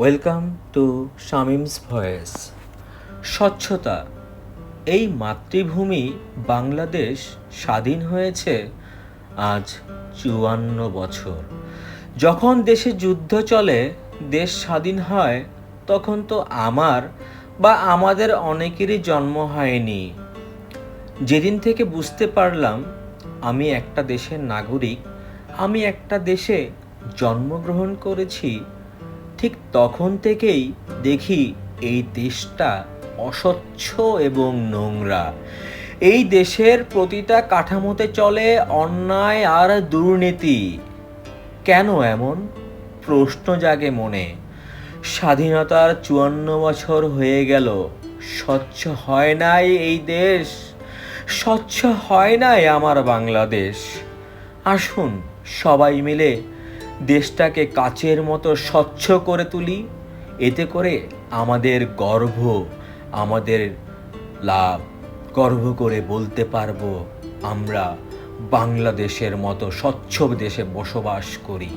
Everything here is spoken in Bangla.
ওয়েলকাম টু শামিমস ভয়েস স্বচ্ছতা, এই মাতৃভূমি বাংলাদেশ স্বাধীন হয়েছে আজ চুয়ান্ন বছর। যখন দেশে যুদ্ধ চলে, দেশ স্বাধীন হয়, তখন তো আমার বা আমাদের অনেকেরই জন্ম হয়নি। যেদিন থেকে বুঝতে পারলাম, আমি একটা দেশের নাগরিক, আমি একটা দেশে জন্মগ্রহণ করেছি ঠিক তখন থেকেই দেখি এই দেশটা অস্বচ্ছ এবং নোংরা। এই দেশের প্রতিটা কাঠামোতে চলে অন্যায় আর দুর্নীতি। কেন এমন? প্রশ্ন জাগে মনে। স্বাধীনতার চুয়ান্ন বছর হয়ে গেল। স্বচ্ছ হয় নাই এই দেশ। স্বচ্ছ হয় নাই আমার বাংলাদেশ। আসুন সবাই মিলে দেশটাকে কাচের মতো স্বচ্ছ করে তুলি। এতে করে আমাদের গর্ব, আমাদের লাভ গর্ব করে বলতে পারব, আমরা বাংলাদেশের মতো স্বচ্ছ দেশে বসবাস করি।